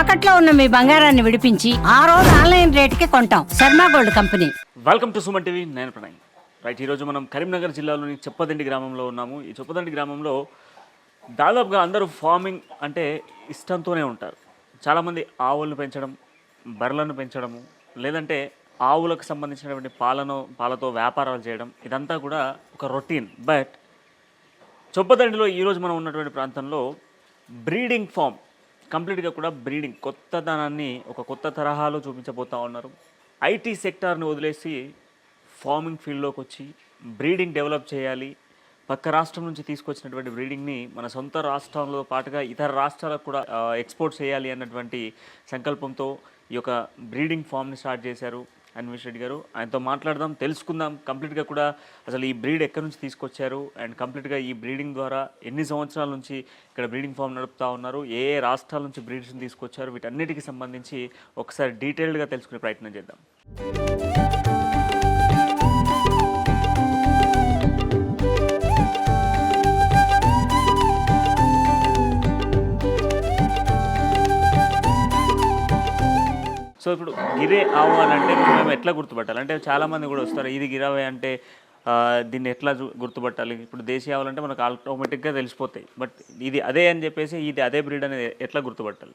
తాకట్లో ఉన్న మీ బంగారాన్ని విడిపించి ఆ రోజు ఆన్లైన్ రేటుకి కొంటాం. Sharma gold company. Welcome to Suman TV నేను ప్రణయ్. రైట్ ఈరోజు మనం కరీంనగర్ జిల్లాలోని చెప్పదండి గ్రామంలో ఉన్నాము. ఈ చెప్పదండి గ్రామంలో దాదాపుగా అందరూ ఫార్మింగ్ అంటే ఇష్టంతోనే ఉంటారు. చాలామంది ఆవులను పెంచడం బర్రెలను పెంచడము లేదంటే ఆవులకు సంబంధించినటువంటి పాలను పాలతో వ్యాపారాలు చేయడం ఇదంతా కూడా ఒక రొటీన్. బట్ చొప్పదండిలో ఈరోజు మనం ఉన్నటువంటి ప్రాంతంలో బ్రీడింగ్ ఫామ్ కంప్లీట్గా కూడా బ్రీడింగ్ కొత్తదనాన్ని ఒక కొత్త తరహాలో చూపించబోతా ఉన్నారు. ఐటీ సెక్టార్ని వదిలేసి ఫార్మింగ్ ఫీల్డ్లోకి వచ్చి బ్రీడింగ్ డెవలప్ చేయాలి. పక్క రాష్ట్రం నుంచి తీసుకొచ్చినటువంటి బ్రీడింగ్ని మన సొంత రాష్ట్రంలో పాటుగా ఇతర రాష్ట్రాలకు కూడా ఎక్స్పోర్ట్ చేయాలి అన్నటువంటి సంకల్పంతో ఈ యొక్క బ్రీడింగ్ ఫామ్ని స్టార్ట్ చేశారు. అన్వేష్ రెడ్డి గారు. ఆయనతో మాట్లాడదాం తెలుసుకుందాం. కంప్లీట్గా కూడా అసలు ఈ బ్రీడ్ ఎక్కడి నుంచి తీసుకొచ్చారు? అండ్ కంప్లీట్గా ఈ బ్రీడింగ్ ద్వారా ఎన్ని సంవత్సరాల నుంచి ఇక్కడ బ్రీడింగ్ ఫామ్ నడుపుతా ఉన్నారు? ఏ ఏ రాష్ట్రాల నుంచి బ్రీడ్స్ని తీసుకొచ్చారు? వీటన్నిటికీ సంబంధించి ఒకసారి డీటెయిల్డ్గా తెలుసుకునే ప్రయత్నం చేద్దాం. సో ఇప్పుడు గిరే ఆవు అని అంటే మేము ఎట్లా గుర్తుపట్టాలి? అంటే చాలా మంది కూడా వస్తారు ఇది గిరావే అంటే దీన్ని ఎట్లా గుర్తుపట్టాలి? ఇప్పుడు దేశీయ ఆవులు అంటే మనకు ఆటోమేటిక్గా తెలిసిపోతాయి. బట్ ఇది అదే అని చెప్పేసి ఇది అదే బ్రీడ్ అనేది ఎట్లా గుర్తుపట్టాలి?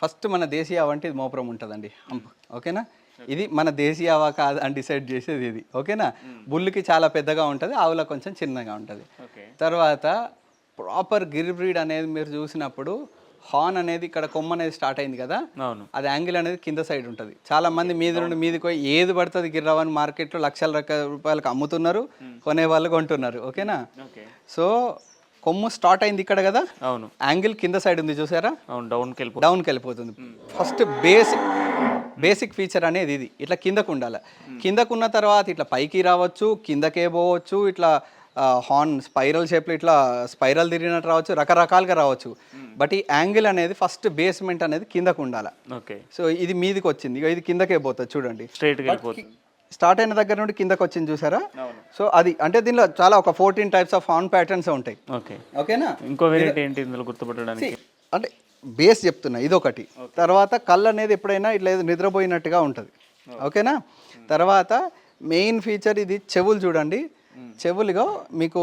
ఫస్ట్ మన దేశీయ ఆవ అంటే ఇది మోపురం ఉంటుందండి. ఓకేనా? ఇది మన దేశీయ ఆవ కాదు అని డిసైడ్ చేసేది ఇది ఓకేనా? బుల్లుకి చాలా పెద్దగా ఉంటుంది ఆవుల కొంచెం చిన్నగా ఉంటుంది. తర్వాత ప్రాపర్ గిర్ బ్రీడ్ అనేది మీరు చూసినప్పుడు హార్న్ అనేది ఇక్కడ కొమ్మ అనేది స్టార్ట్ అయింది కదా? అవును. అది యాంగిల్ అనేది కింద సైడ్ ఉంటుంది. చాలా మంది మీద నుండి మీదకి పోయి ఏది పడుతుంది గిర్రవని మార్కెట్లో లక్షల రూపాయలకు అమ్ముతున్నారు కొనే వాళ్ళు కొంటున్నారు. ఓకేనా? ఓకే. సో కొమ్ము స్టార్ట్ అయింది ఇక్కడ కదా? అవును. యాంగిల్ కింద సైడ్ ఉంది చూసారా? అవును డౌన్కి వెళ్ళిపో డౌన్కి వెళ్ళిపోతుంది. ఫస్ట్ బేసిక్ బేసిక్ ఫీచర్ అనేది ఇది. ఇట్లా కిందకు ఉండాలి. కిందకు ఉన్న తర్వాత ఇట్లా పైకి రావచ్చు కిందకే పోవచ్చు ఇట్లా హార్న్ స్పైరల్ షేప్లో ఇట్లా స్పైరల్ తిరిగినట్టు రావచ్చు రకరకాలుగా రావచ్చు. బట్ ఈ యాంగిల్ అనేది ఫస్ట్ బేస్మెంట్ అనేది కిందకు ఉండాలి. ఓకే. సో ఇది మీదికి వచ్చింది. ఇక ఇది కిందకే పోతుంది చూడండి. స్ట్రైట్గా వెళ్ళిపోతుంది. స్టార్ట్ అయిన దగ్గర నుండి కిందకు వచ్చింది చూసారా? సో అది అంటే దీనిలో చాలా ఒక fourteen types of horn patterns ఉంటాయి. ఓకే. ఓకేనా? ఇంకో వెరైటీ ఏంటి ఇందులో గుర్తుపట్టడానికి? అంటే బేస్ చెప్తున్నా ఇదొకటి. తర్వాత కళ్ళు అనేది ఎప్పుడైనా ఇట్లా ఏదో నిద్రపోయినట్టుగా ఉంటుంది. ఓకేనా? తర్వాత మెయిన్ ఫీచర్ ఇది చెవులు చూడండి. చెవులుగా మీకు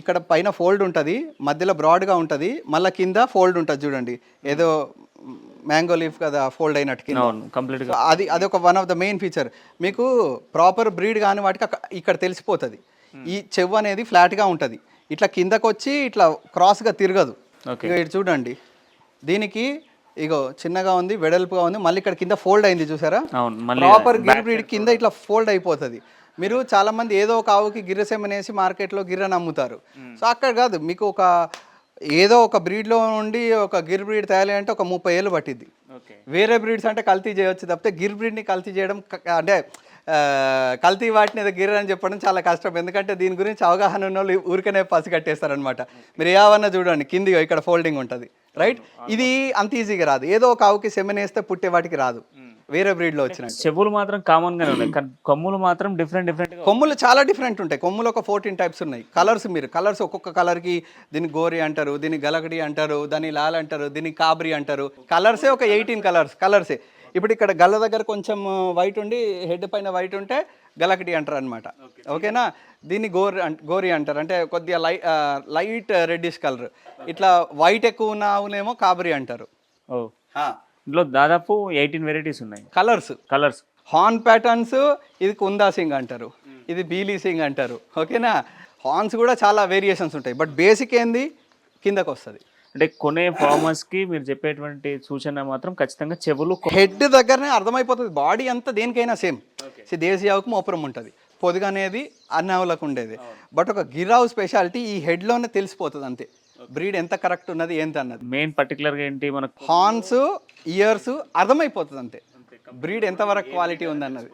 ఇక్కడ పైన ఫోల్డ్ ఉంటుంది మధ్యలో బ్రాడ్గా ఉంటుంది మళ్ళీ కింద ఫోల్డ్ ఉంటుంది చూడండి. ఏదో మ్యాంగో లీఫ్ కదా ఫోల్డ్ అయినట్టు కింద. కంప్లీట్గా అది అది ఒక one of the main feature మీకు ప్రాపర్ బ్రీడ్ కాని వాటికి ఇక్కడ తెలిసిపోతుంది. ఈ చెవు అనేది ఫ్లాట్గా ఉంటుంది. ఇట్లా కిందకు వచ్చి ఇట్లా క్రాస్గా తిరగదు. ఇటు చూడండి. దీనికి ఇగో చిన్నగా ఉంది వెడల్పుగా ఉంది మళ్ళీ ఇక్కడ కింద ఫోల్డ్ అయింది చూసారా? ప్రాపర్ గిర్ బ్రీడ్ కింద ఇట్లా ఫోల్డ్ అయిపోతుంది. మీరు చాలా మంది ఏదో ఒక ఆవుకి గిర్రెసెమనేసి మార్కెట్లో గిర్రని అమ్ముతారు సో అక్కడ కాదు మీకు ఒక ఏదో ఒక బ్రీడ్లో నుండి ఒక గిర్ బ్రీడ్ తయారు అంటే ఒక ముప్పై ఏళ్ళు పట్టిద్ది. ఓకే. వేరే బ్రీడ్స్ అంటే కల్తీ చేయొచ్చు తప్పితే గిర్ బ్రీడ్ని కల్తీ చేయడం అంటే కల్తీ వాటిని ఏదో గిర్ అని చెప్పడం చాలా కష్టం. ఎందుకంటే దీని గురించి అవగాహన ఉన్న వాళ్ళు ఊరికనే పసి కట్టేస్తారనమాట మీరు ఏవన్నా చూడండి కింది ఇక్కడ ఫోల్డింగ్ ఉంటుంది. రైట్? ఇది అంత ఈజీగా రాదు. ఏదో ఒక ఆవుకి సెమెన్ వేస్తే పుట్టే వాటికి రాదు. వేరే బ్రీడ్లో వచ్చినట్టు. చెవులు మాత్రం కామన్ గానే ఉన్నాయి. కానీ కొమ్ములు మాత్రం డిఫరెంట్ డిఫరెంట్ కొమ్ములు చాలా డిఫరెంట్ ఉంటాయి. కొమ్ములు ఒక ఫోర్టీన్ టైప్స్ ఉన్నాయి. కలర్స్ మీరు కలర్స్ ఒక్కొక్క కలర్కి దీన్ని గోరి అంటారు దీన్ని గలగడి అంటారు దాన్ని లాల్ అంటారు దీన్ని కాబరి అంటారు. కలర్సే ఒక ఎయిటీన్ కలర్స్ కలర్సే ఇప్పుడు ఇక్కడ గల్ల దగ్గర కొంచెం వైట్ ఉండి హెడ్ పైన వైట్ ఉంటే గలకటి అంటారు అనమాట ఓకేనా? దీన్ని గోరి గోరి అంటారు. అంటే కొద్దిగా లై లైట్ రెడ్డిష్ కలర్ ఇట్లా వైట్ ఎక్కువ ఉన్న ఆవునేమో కాబరి అంటారు. ఓ. ఇందులో దాదాపు ఎయిటీన్ వెరైటీస్ ఉన్నాయి. కలర్స్ కలర్స్ హార్న్ ప్యాటర్న్స్ ఇది కుందా సింగ్ అంటారు. ఇది బీలీ సింగ్ అంటారు. ఓకేనా? హార్న్స్ కూడా చాలా వేరియేషన్స్ ఉంటాయి. బట్ బేసిక్ ఏంది? కిందకు వస్తుంది. అంటే కొనే ఫార్మర్స్కి మీరు చెప్పేటువంటి సూచన మాత్రం ఖచ్చితంగా చెవులు హెడ్ దగ్గరనే అర్థమైపోతుంది. బాడీ అంతా దేనికైనా సేమ్ దేశీయావుకు మోపురం ఉంటుంది. పొదుగు అనేది అన్నావులకు ఉండేది. బట్ ఒక గిరావు స్పెషాలిటీ ఈ హెడ్లోనే తెలిసిపోతుంది అంతే. బ్రీడ్ ఎంత కరెక్ట్ ఉన్నది ఏంటి అన్నది? మెయిన్ పర్టికులర్గా ఏంటి మనకు? హార్న్స్ ఇయర్స్ అర్థమైపోతుంది అంతే. బ్రీడ్ ఎంతవరకు క్వాలిటీ ఉంది అన్నది.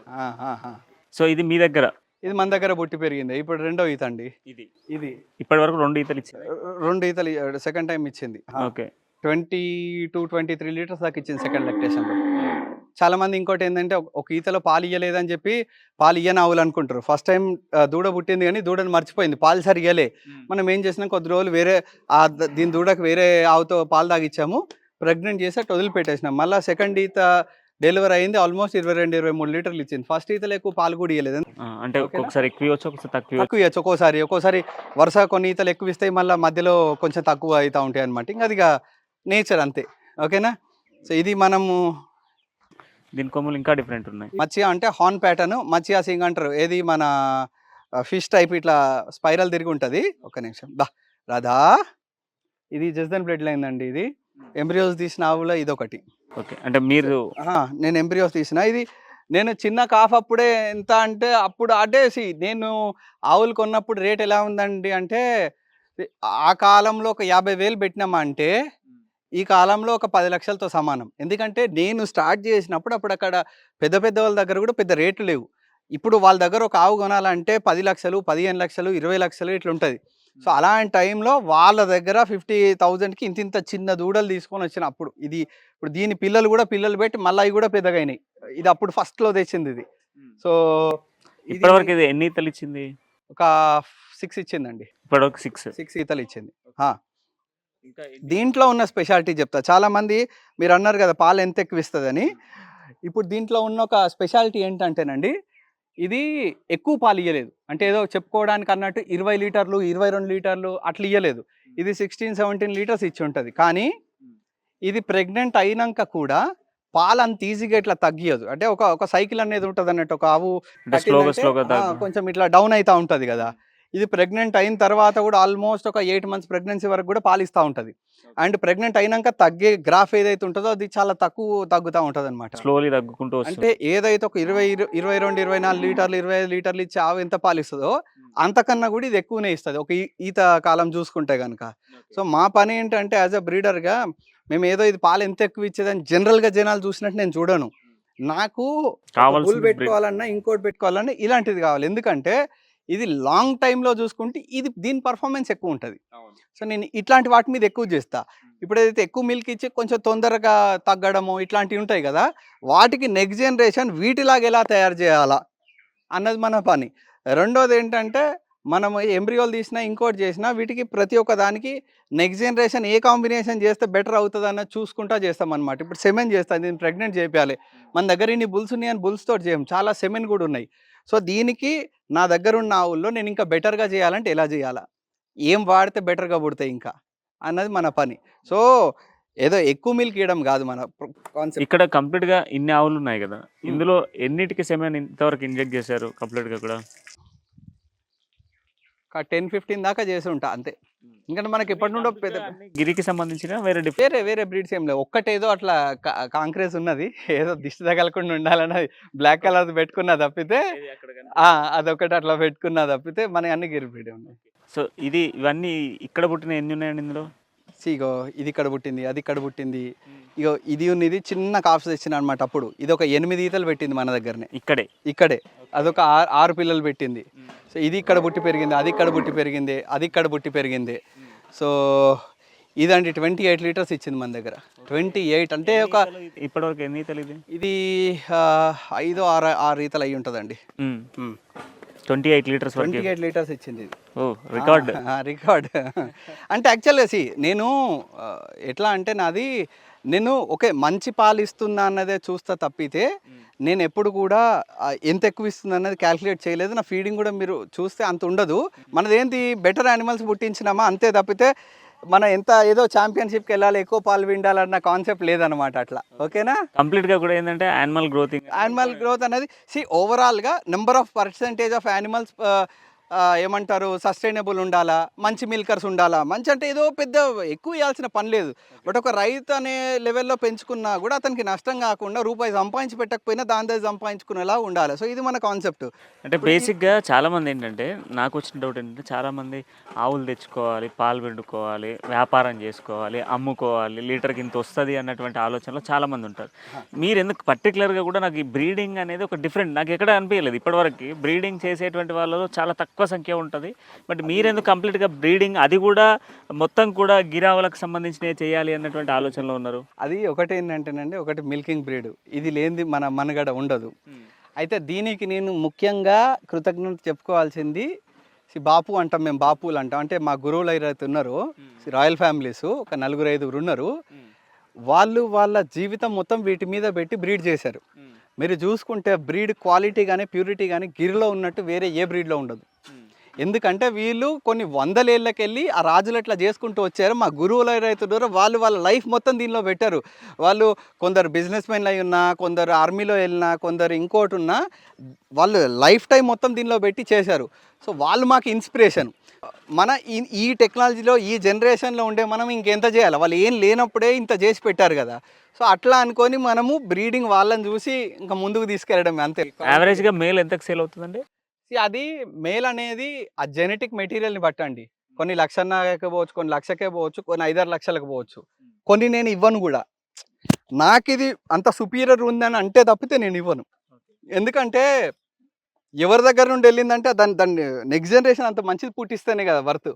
సో ఇది మీ దగ్గర? ఇది మన దగ్గర పుట్టి పెరిగింది. ఇప్పుడు రెండో ఈత అండి. ఇది. ఇది. ఇప్పటి వరకు రెండు ఈతలు ఇచ్చింది. రెండు ఈతలు సెకండ్ టైం ఇచ్చింది. Okay twenty two twenty three litres దాకా ఇచ్చింది సెకండ్ లెక్టేషన్లో చాలా మంది ఇంకోటి ఏంటంటే ఒక- ఈతలో పాలు ఇయ్యలేదని చెప్పి పాలు ఇయ్యని ఆవులు అనుకుంటారు. ఫస్ట్ టైం దూడ పుట్టింది కానీ దూడని మర్చిపోయింది. పాలు సరిగా ఇయ్యలే. మనం ఏం చేసినాం కొద్ది రోజులు వేరే ఆ దీని దూడకు వేరే ఆవుతో పాలు తాగిచ్చాము. ప్రెగ్నెంట్ చేసి అట్లా వదిలిపెట్టేసినాం. మళ్ళీ సెకండ్ ఈత డెలివరీ అయింది. ఆల్మోస్ట్ ఇరవై రెండు ఇరవై మూడు లీటర్లు ఇచ్చింది. ఫస్ట్ ఈతలో ఎక్కువ పాలు కూడా ఇవ్వలేదు అంటే ఒక్కొక్కసారి ఎక్కువ ఒకసారి తక్కువ తక్కువ ఇవ్వచ్చు ఒక్కోసారి ఒక్కోసారి వరుస కొన్ని ఈతలు ఎక్కువ ఇస్తాయి మళ్ళీ మధ్యలో కొంచెం తక్కువ అవుతూ ఉంటాయి అనమాట ఇంకా అది నేచర్ అంతే. ఓకేనా? సో ఇది మనము దీని కొమ్ములు ఇంకా డిఫరెంట్ ఉన్నాయి. మత్స్య అంటే హార్న్ ప్యాటర్న్ మత్స్య సింగ్ అంటారు. ఏది మన ఫిష్ టైప్ ఇట్లా స్పైరల్ తిరిగి ఉంటుంది. ఒక నిమిషం. బా రాధా. ఇది జస్దన్ బ్లడ్ లైన్ అండి ఇది. ఎంబ్రియోస్ తీసిన ఆవులో ఇది ఒకటి ఓకే. అంటే మీరు నేను ఎంబ్రియోస్ తీసిన. ఇది నేను చిన్న కాఫ్ అప్పుడే ఎంత అంటే అప్పుడు అడేసి నేను ఆవులు కొన్నప్పుడు రేట్ ఎలా ఉందండి అంటే ఆ కాలంలో ఒక యాభై వేలు పెట్టినామా అంటే ఈ కాలంలో ఒక పది లక్షలతో సమానం. ఎందుకంటే నేను స్టార్ట్ చేసినప్పుడు అప్పుడు అక్కడ పెద్ద పెద్ద వాళ్ళ దగ్గర కూడా పెద్ద రేట్లు లేవు. ఇప్పుడు వాళ్ళ దగ్గర ఒక ఆవు కొనాలంటే పది లక్షలు పదిహేను లక్షలు ఇరవై లక్షలు ఇట్లా ఉంటుంది. సో అలాంటి టైంలో వాళ్ళ దగ్గర ఫిఫ్టీ థౌజండ్కి ఇంత ఇంత చిన్న దూడలు తీసుకొని వచ్చిన అప్పుడు ఇది ఇప్పుడు దీని పిల్లలు కూడా పిల్లలు పెట్టి మళ్ళీ అవి కూడా పెద్దగా అయినాయి ఇది అప్పుడు ఫస్ట్లో తెచ్చింది ఇది. సో ఇప్పటివరకు ఇది ఎన్ని ఈతలు ఇచ్చింది? ఒక సిక్స్ ఇచ్చిందండి. ఇప్పటివరకు సిక్స్. సిక్స్ ఈతలు ఇచ్చింది. దీంట్లో ఉన్న స్పెషాలిటీ చెప్తా. చాలా మంది మీరు అన్నారు కదా పాలు ఎంత ఎక్కువ ఇస్తుందని ఇప్పుడు దీంట్లో ఉన్న ఒక స్పెషాలిటీ ఏంటంటేనండి ఇది ఎక్కువ పాలు ఇయ్యలేదు. అంటే ఏదో చెప్పుకోవడానికి అన్నట్టు ఇరవై లీటర్లు ఇరవై రెండు లీటర్లు అట్లా ఇయ్యలేదు. ఇది సిక్స్టీన్ సెవెంటీన్ లీటర్స్ ఇచ్చి ఉంటుంది. కానీ ఇది ప్రెగ్నెంట్ అయినాక కూడా పాలు అంత ఈజీగా ఇట్లా తగ్గియదు. అంటే ఒక ఒక సైకిల్ అనేది ఉంటుంది అన్నట్టు ఒక ఆవు కొంచెం ఇట్లా డౌన్ అవుతా ఉంటది కదా. ఇది ప్రెగ్నెంట్ అయిన తర్వాత కూడా ఆల్మోస్ట్ ఒక ఎయిట్ మంత్స్ ప్రెగ్నెన్సీ వరకు కూడా పాలిస్తూ ఉంటది. అండ్ ప్రెగ్నెంట్ అయినాక తగ్గే గ్రాఫ్ ఏదైతే ఉంటుందో అది చాలా తక్కువ తగ్గుతూ ఉంటది అనమాట స్లోలీ తగ్గుకుంటూ అంటే ఏదైతే ఒక ఇరవై ఇరు- ఇరవై రెండు ఇరవై నాలుగు లీటర్లు ఇరవై ఐదు లీటర్లు ఇచ్చి ఆవు ఎంత పాలిస్తుందో అంతకన్నా కూడా ఇది ఎక్కువనే ఇస్తుంది. ఒక ఈత కాలం చూసుకుంటే కనుక సో మా పని ఏంటంటే యాజ్ అ బ్రీడర్గా మేము ఏదో ఇది పాలు ఎంత ఎక్కువ ఇచ్చేదని జనరల్గా జనాలు చూసినట్టు నేను చూడను. నాకు కావాల్సిన బుల్ పెట్టుకోవాలన్నా ఇంకోటి పెట్టుకోవాలన్నా ఇలాంటిది కావాలి. ఎందుకంటే ఇది లాంగ్ టైంలో చూసుకుంటే ఇది దీని పర్ఫార్మెన్స్ ఎక్కువ ఉంటుంది. సో నేను ఇట్లాంటి వాటి మీద ఎక్కువ చేస్తా. ఇప్పుడు ఏదైతే ఎక్కువ మిల్క్ ఇచ్చి కొంచెం తొందరగా తగ్గడము ఇట్లాంటివి ఉంటాయి కదా వాటికి నెక్స్ట్ జనరేషన్ వీటిలాగా ఎలా తయారు చేయాలా అన్నది మన పని. రెండోది ఏంటంటే మనం ఎంబ్రియోలు తీసినా ఇంకోటి చేసినా వీటికి ప్రతి ఒక్క దానికి నెక్స్ట్ జనరేషన్ ఏ కాంబినేషన్ చేస్తే బెటర్ అవుతుంది అన్నది చూసుకుంటా చేస్తాం అనమాట ఇప్పుడు సెమెన్ చేస్తాను దీన్ని ప్రెగ్నెంట్ చేయాలి మన దగ్గర ఇన్ని బుల్స్ ఉన్నాయి అని బుల్స్ తోటి చేయం. చాలా సెమెన్ కూడా ఉన్నాయి. సో దీనికి నా దగ్గర ఉన్న ఆవుల్లో నేను ఇంకా బెటర్గా చేయాలంటే ఎలా చేయాలా? ఏం వాడితే బెటర్గా పుడతాయి ఇంకా? అన్నది మన పని. సో ఏదో ఎక్కువ మిల్క్ ఇవ్వడం కాదు మన కాన్సెప్ట్. ఇక్కడ కంప్లీట్గా ఇన్ని ఆవులు ఉన్నాయి కదా ఇందులో ఎన్నిటికి సెమెన్ ఇంతవరకు ఇంజెక్ట్ చేశారు కంప్లీట్గా కూడా? టెన్ ఫిఫ్టీన్ దాకా చేసి ఉంటా అంతే. ఎందుకంటే మనకి ఎప్పటి నుండో పెద్ద గిరికి సంబంధించిన వేరే వేరే వేరే బ్రీడ్స్ ఏం లేవు. ఒక్కటేదో అట్లా కా- కాంక్రేజ్ ఉన్నది. ఏదో దిష్టి తగలకుండా ఉండాలన్నది. బ్లాక్ కలర్ పెట్టుకున్నా తప్పితే అదొకటి అట్లా పెట్టుకున్నా తప్పితే మన అన్ని గిరి బ్రీడ్ ఉన్నాయి సో ఇది ఇవన్నీ ఇక్కడ పుట్టిన ఎన్ని ఉన్నాయండి ఇందులో? ఇగో ఇది ఇక్కడ పుట్టింది అది ఇక్కడ పుట్టింది. ఇగో ఇది ఉన్నది చిన్న కాఫ్స్ తెచ్చిన అనమాట అప్పుడు. ఇది ఒక ఎనిమిది ఈతలు పెట్టింది మన దగ్గరనే. ఇక్కడే. ఇక్కడే. అదొక ఆరు ఆరు పిల్లలు పెట్టింది. సో ఇది ఇక్కడ పుట్టి పెరిగింది అది ఇక్కడ పుట్టి పెరిగింది అది ఇక్కడ పుట్టి పెరిగింది. సో ఇదండి ట్వంటీ ఎయిట్ లీటర్స్ ఇచ్చింది మన దగ్గర. ట్వంటీ ఎయిట్ అంటే ఒక ఇప్పటివరకు ఎన్ని ఈతలు ఇది? ఐదు ఆరు ఆరు ఈతలు అయి ఉంటుందండి. Twenty eight litres twenty eight litres ఇచ్చింది ఓ రికార్డ్ రికార్డ్ అంటే యాక్చువల్గా సి నేను ఎట్లా అంటే నాది నేను ఓకే మంచి పాలు ఇస్తుందా అన్నదే చూస్తా తప్పితే నేను ఎప్పుడు కూడా ఎంత ఎక్కువ ఇస్తుంది అన్నది క్యాలిక్యులేట్ చేయలేదు. నా ఫీడింగ్ కూడా మీరు చూస్తే అంత ఉండదు. మనదేంటి బెటర్ యానిమల్స్ పుట్టించినామా అంతే తప్పితే మనం ఎంత ఏదో ఛాంపియన్షిప్కి వెళ్ళాలి ఎక్కువ పాలు విండాలన్న కాన్సెప్ట్ లేదనమాట అట్లా. ఓకేనా? కంప్లీట్గా కూడా ఏంటంటే యానిమల్ గ్రోతింగ్ యానిమల్ గ్రోత్ అనేది సి ఓవరాల్గా number of percentage of animals ఏమంటారు సస్టైనబుల్ ఉండాలా మంచి మిల్కర్స్ ఉండాలా? మంచి అంటే ఏదో పెద్ద ఎక్కువ ఇవ్వాల్సిన పని లేదు. బట్ ఒక రైతు అనే లెవెల్లో పెంచుకున్నా కూడా అతనికి నష్టం కాకుండా రూపాయి సంపాదించి పెట్టకపోయినా దాని దగ్గర సంపాదించుకునేలా ఉండాలి. సో ఇది మన కాన్సెప్ట్. అంటే బేసిక్గా చాలా మంది ఏంటంటే నాకు వచ్చిన డౌట్ ఏంటంటే చాలా మంది ఆవులు తెచ్చుకోవాలి పాలు పిండుకోవాలి వ్యాపారం చేసుకోవాలి అమ్ముకోవాలి లీటర్కి ఇంత వస్తుంది అన్నటువంటి ఆలోచనలో చాలా మంది ఉంటారు. మీరు ఎందుకు particular గా కూడా నాకు ఈ బ్రీడింగ్ అనేది ఒక డిఫరెంట్ నాకు ఎక్కడ అనిపించలేదు ఇప్పటివరకు. బ్రీడింగ్ చేసేటువంటి వాళ్ళలో చాలా తక్కువ సంఖ్య ఉంటుంది. బట్ మీరెందుకు కంప్లీట్గా బ్రీడింగ్ అది కూడా మొత్తం కూడా గిరావులకు సంబంధించినవి చేయాలి అన్నటువంటి ఆలోచనలో ఉన్నారు? అది ఒకటి ఏంటంటేనండి ఒకటి మిల్కింగ్ బ్రీడ్. ఇది లేనిది మన మనగడ ఉండదు. అయితే దీనికి నేను ముఖ్యంగా కృతజ్ఞత చెప్పుకోవాల్సింది సి బాపు అంటాం మేము బాపులు అంటాం. అంటే మా గురువులు ఎవరైతే ఉన్నారో రాయల్ ఫ్యామిలీస్ ఒక నలుగురు ఐదుగురు ఉన్నారు. వాళ్ళు వాళ్ళ జీవితం మొత్తం వీటి మీద పెట్టి బ్రీడ్ చేశారు. మీరు చూసుకుంటే బ్రీడ్ క్వాలిటీ కానీ ప్యూరిటీ కానీ గిరిలో ఉన్నట్టు వేరే ఏ బ్రీడ్లో ఉండదు. ఎందుకంటే వీళ్ళు కొన్ని వందలేళ్ళకెళ్ళి ఆ రాజులు అట్లా చేసుకుంటూ వచ్చారు. మా గురువులు ఎవరైతున్నారో వాళ్ళు వాళ్ళ లైఫ్ మొత్తం దీనిలో పెట్టారు. వాళ్ళు కొందరు బిజినెస్ మెన్లు అయి ఉన్నా కొందరు ఆర్మీలో వెళ్ళినా కొందరు ఇంకోటి ఉన్నా వాళ్ళు లైఫ్ టైం మొత్తం దీనిలో పెట్టి చేశారు. సో వాళ్ళు మాకు ఇన్స్పిరేషన్. మన ఈ ఈ టెక్నాలజీలో ఈ జనరేషన్లో ఉండే మనం ఇంకెంత చేయాలి? వాళ్ళు ఏం లేనప్పుడే ఇంత చేసి పెట్టారు కదా. సో అట్లా అనుకొని మనము బ్రీడింగ్ వాళ్ళని చూసి ఇంకా ముందుకు తీసుకెళ్ళడం అంతే. యావరేజ్గా మేల్ ఎంతకు సేల్ అవుతుందండి? అది మేల్ అనేది ఆ జెనెటిక్ మెటీరియల్ని బట్టండి. కొన్ని లక్షన్నరకే పోవచ్చు కొన్ని లక్షకే పోవచ్చు కొన్ని ఐదారు లక్షలకు పోవచ్చు. కొన్ని నేను ఇవ్వను కూడా. నాకు ఇది అంత సుపీరియర్ ఉందని అంటే తప్పితే నేను ఇవ్వను. ఎందుకంటే ఎవరి దగ్గర నుండి వెళ్ళిందంటే దాన్ని దాన్ని నెక్స్ట్ జనరేషన్ అంత మంచిది పుట్టిస్తేనే కదా వర్త్.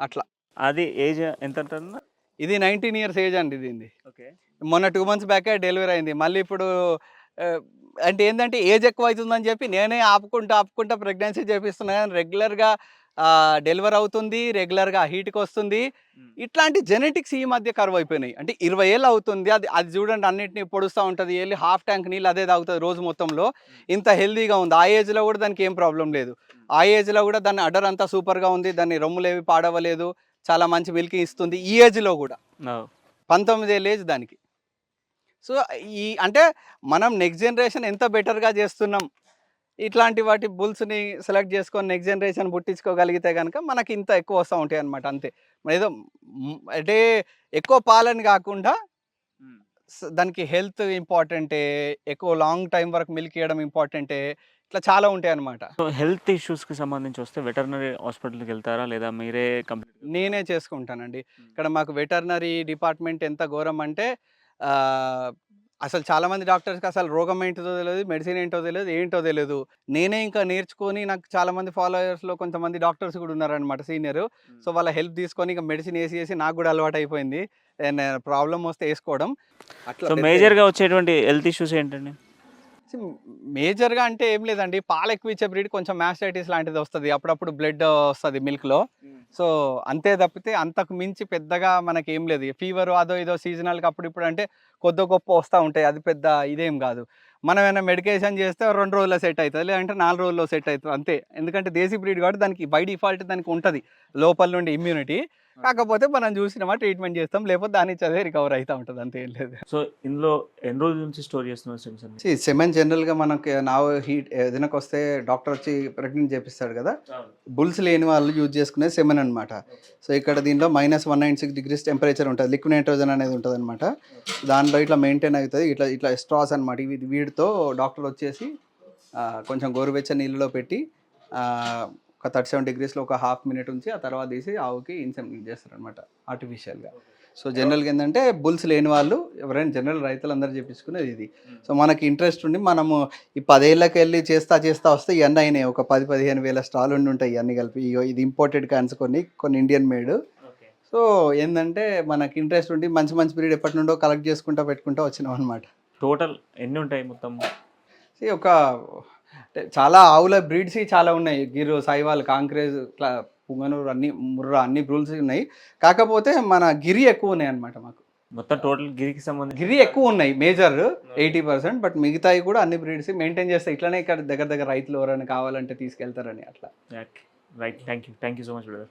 అట్లా. అది ఏజ్ ఎంత ఇది నైన్టీన్ ఇయర్స్ ఏజ్ అండి ఓకే. మొన్న టూ మంత్స్ బ్యాకే డెలివరీ అయింది. మళ్ళీ ఇప్పుడు అంటే ఏంటంటే ఏజ్ ఎక్కువ అవుతుందని చెప్పి నేనే ఆపుకుంటా ఆపుకుంటా ప్రెగ్నెన్సీ చేపిస్తున్నాను రెగ్యులర్గా డెలివర్ అవుతుంది రెగ్యులర్గా హీట్కి వస్తుంది. ఇట్లాంటి జెనెటిక్స్ ఈ మధ్య కరువు అయిపోయినాయి. అంటే ఇరవై ఏళ్ళు అవుతుంది. అది అది చూడండి అన్నిటిని పొడుస్తూ ఉంటుంది. వెళ్ళి హాఫ్ ట్యాంక్ నీళ్ళు అదే తాగుతుంది రోజు మొత్తంలో. ఇంత హెల్తీగా ఉంది. ఆ ఏజ్లో కూడా దానికి ఏం ప్రాబ్లం లేదు. ఆ ఏజ్లో కూడా దాని అడర్ అంతా సూపర్గా ఉంది. దాన్ని రొమ్ములేవి పాడవలేదు. చాలా మంచి మిల్క్ ఇస్తుంది. ఈ ఏజ్లో కూడా. పంతొమ్మిది ఏళ్ళ ఏజ్ దానికి. సో ఈ అంటే మనం నెక్స్ట్ జనరేషన్ ఎంత బెటర్గా చేస్తున్నాం? ఇట్లాంటి వాటి బుల్స్ని సెలెక్ట్ చేసుకొని నెక్స్ట్ జనరేషన్ పుట్టించుకోగలిగితే కనుక మనకి ఇంత ఎక్కువ వస్తూ ఉంటాయి అనమాట అంతే. ఏదో అంటే ఎక్కువ పాలని కాకుండా దానికి హెల్త్ ఇంపార్టెంటే ఎక్కువ లాంగ్ టైం వరకు మిల్క్ ఇవ్వడం ఇంపార్టెంటే ఇట్లా చాలా ఉంటాయి అనమాట సో హెల్త్ ఇష్యూస్కి సంబంధించి వస్తే వెటర్నరీ హాస్పిటల్కి వెళ్తారా? లేదా మీరే కంప్లీట్ నేనే చేసుకుంటానండి. ఇక్కడ మాకు వెటర్నరీ డిపార్ట్మెంట్ ఎంత ఘోరం అంటే అసలు చాలామంది డాక్టర్స్కి అసలు రోగం ఏంటో తెలియదు మెడిసిన్ ఏంటో తెలియదు ఏంటో తెలియదు నేనే ఇంకా నేర్చుకొని నాకు చాలామంది ఫాలోయర్స్లో కొంతమంది డాక్టర్స్ కూడా ఉన్నారనమాట సీనియర్. సో వాళ్ళ హెల్ప్ తీసుకొని ఇక మెడిసిన్ వేసి వేసి నాకు కూడా అలవాటు అయిపోయింది ప్రాబ్లం వస్తే వేసుకోవడం అట్లా మేజర్గా వచ్చేటువంటి హెల్త్ ఇష్యూస్ ఏంటండి? మేజర్గా అంటే ఏం లేదండి. పాలు ఎక్కువ ఇచ్చే బ్రీడ్ కొంచెం మ్యాస్టైటిస్ లాంటిది వస్తుంది. అప్పుడప్పుడు బ్లడ్ వస్తుంది మిల్క్లో. సో అంతే తప్పితే అంతకు మించి పెద్దగా మనకి ఏం లేదు. ఫీవర్ అదో ఇదో సీజనల్కి అప్పుడు ఇప్పుడు అంటే కొద్ది గొప్ప వస్తూ ఉంటాయి. అది పెద్ద ఇదేం కాదు. మనం ఏమైనా మెడికేషన్ చేస్తే రెండు రోజుల్లో సెట్ అవుతుంది లేదంటే నాలుగు రోజుల్లో సెట్ అవుతుంది అంతే. ఎందుకంటే దేశీ బ్రీడ్ కాబట్టి దానికి బై డిఫాల్ట్ దానికి ఉంటుంది లోపల నుండి ఇమ్యూనిటీ. కాకపోతే మనం చూసినామా ట్రీట్మెంట్ చేస్తాం లేకపోతే దాని చదివే రికవర్ అవుతూ ఉంటుంది అంతే ఏం లేదు. సో ఇందులో ఎన్ని రోజుల నుంచి స్టోర్ చేస్తున్నారు సిమ్స్ సెమెన్ జనరల్గా మనకి నా హీట్ ఏదైనా వస్తే డాక్టర్ వచ్చి ప్రెగ్నెంట్ చేపిస్తాడు కదా బుల్స్ లేని వాళ్ళు యూజ్ చేసుకునే సెమెన్ అనమాట సో ఇక్కడ దీంట్లో minus one nine six degrees temperature ఉంటుంది లిక్విడ్ నైట్రోజన్ అనేది ఉంటుంది అనమాట దానిలో ఇట్లా మెయింటైన్ అవుతుంది ఇట్లా ఇట్లా స్ట్రాస్ అనమాట ఇవి వీటితో డాక్టర్ వచ్చేసి ఆ, కొంచెం గోరువెచ్చని నీళ్ళలో పెట్టి ఆ, ఒక థర్టీ సెవెన్ డిగ్రీస్లో ఒక హాఫ్ మినిట్ ఉంచి ఆ తర్వాత తీసి ఆవుకి ఇన్సెమినేట్ చేస్తారు అనమాట ఆర్టిఫిషియల్గా. సో జనరల్గా ఏంటంటే బుల్స్ లేని వాళ్ళు ఎవరైనా జనరల్ రైతులందరూ చేపించుకునేది ఇది. సో మనకి ఇంట్రెస్ట్ ఉండి మనము ఈ పదేళ్ళకి వెళ్ళి చేస్తా చేస్తా వస్తే ఇవన్నీ అయినాయి. ఒక పది పదిహేను వేల స్టాల్ ఉండి ఉంటాయి ఇవన్నీ కలిపి. ఇగో ఇది ఇంపోర్టెడ్ క్యాన్స్ కొన్ని కొన్ని ఇండియన్ మేడ్ సో ఏంటంటే మనకి ఇంట్రెస్ట్ ఉండి మంచి మంచి పీరియడ్ ఎప్పటి నుండో కలెక్ట్ చేసుకుంటా పెట్టుకుంటా వచ్చినాం అనమాట టోటల్ ఎన్ని ఉంటాయి మొత్తం? ఒక చాలా ఆవుల బ్రీడ్స్ చాలా ఉన్నాయి. గిరు సైవాల్ కాంక్రేజ్ పుంగనూరు అన్ని ముర్రా అన్ని బ్రూల్స్ ఉన్నాయి. కాకపోతే మన గిరి ఎక్కువ ఉన్నాయి అనమాట మాకు. మొత్తం టోటల్ గిరికి సంబంధించి గిరి ఎక్కువ ఉన్నాయి. మేజర్ ఎయిటీ పర్సెంట్ బట్ మిగతాయి కూడా అన్ని బ్రీడ్స్ మెయింటైన్ చేస్తే ఇట్లానే ఇక్కడ దగ్గర దగ్గర రైతులు ఎవరైనా కావాలంటే తీసుకెళ్తారని అట్లా. Right thank you thank you so much brother